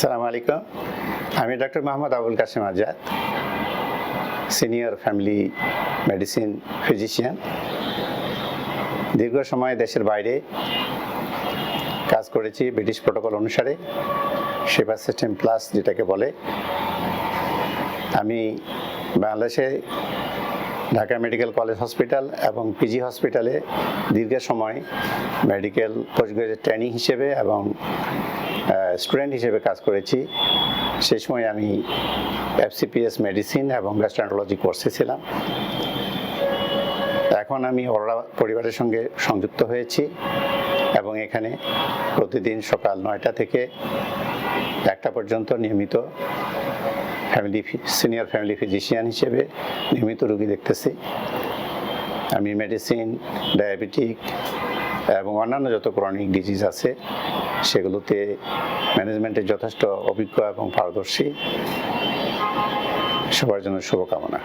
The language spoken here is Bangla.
সালাম আলাইকুম। আমি doctor Mohammad Abul Kasim Azad, senior family medicine physician. দীর্ঘ সময় দেশের বাইরে কাজ করেছি ব্রিটিশ প্রোটোকল অনুসারে, সেবা সিস্টেম প্লাস যেটাকে বলে। আমি বাংলাদেশে ঢাকা মেডিকেল কলেজ হসপিটাল এবং পিজি হসপিটালে দীর্ঘ সময় মেডিকেল পোস্ট গ্রাজুয়েট ট্রেনিং হিসেবে এবং স্টুডেন্ট হিসেবে কাজ করেছি। সেই সময় আমি এফসিপিএস মেডিসিন এবং গ্যাস্ট্রান্টোলজি কোর্সে ছিলাম। এখন আমি ওরা পরিবারের সঙ্গে সংযুক্ত হয়েছি এবং এখানে প্রতিদিন সকাল নয়টা থেকে একটা পর্যন্ত নিয়মিত ফ্যামিলি সিনিয়র ফ্যামিলি ফিজিশিয়ান হিসেবে নিয়মিত রোগী দেখতেছি। আমি মেডিসিন ডায়াবেটিক এবং অন্যান্য যত ক্রনিক ডিজিজ আছে, সেগুলোতে ম্যানেজমেন্টের যথেষ্ট অভিজ্ঞ এবং পারদর্শী। সবার জন্য শুভকামনা।